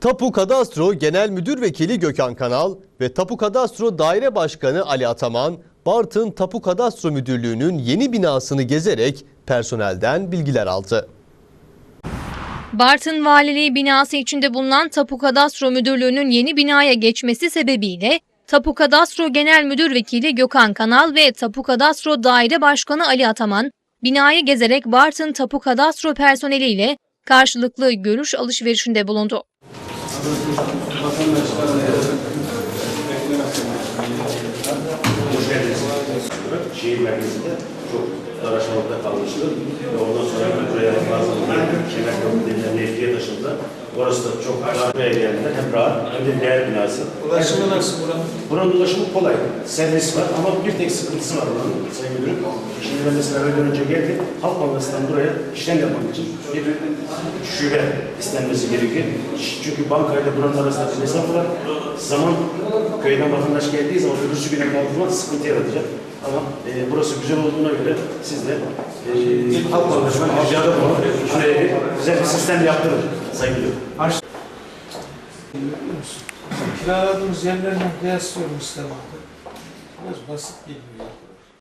Tapu Kadastro Genel Müdür Vekili Gökhan Kanal ve Tapu Kadastro Daire Başkanı Ali Ataman, Bartın Tapu Kadastro Müdürlüğü'nün yeni binasını gezerek personelden bilgiler aldı. Bartın Valiliği binası içinde bulunan Tapu Kadastro Müdürlüğü'nün yeni binaya geçmesi sebebiyle Tapu Kadastro Genel Müdür Vekili Gökhan Kanal ve Tapu Kadastro Daire Başkanı Ali Ataman binayı gezerek Bartın Tapu Kadastro personeliyle karşılıklı görüş alışverişinde bulundu. Şehir merkezinde çok dar aşamalıkta kalmıştı. Ve Orası da çok dar buraya geldiler. Hem rahat hem de değer binası. Ulaşımı nasıl buranın? Buranın ulaşımı kolay. Servis var ama bir tek sıkıntısı var buranın Sayın Müdürüm. Şimdi ben mesela öğleden önce geldim. Halk Bankası'ndan buraya işlem yapmak için bir şube istenmesi gerekiyor. Çünkü bankayla buranın arasında bir mesafe var. Zaman köyden vatandaş geldiği zaman öbürsü güne kaldırmak sıkıntı yaratacak. Ama e, burası güzel olduğuna göre siz de e, Halk Bankası'ndan ricada bulun. Şuraya bir güzel bir sistem yaptırın Biliyor musun? Kiraladığımız yerlerle kıyaslıyorum İstanbul'da. Biraz basit geliyor.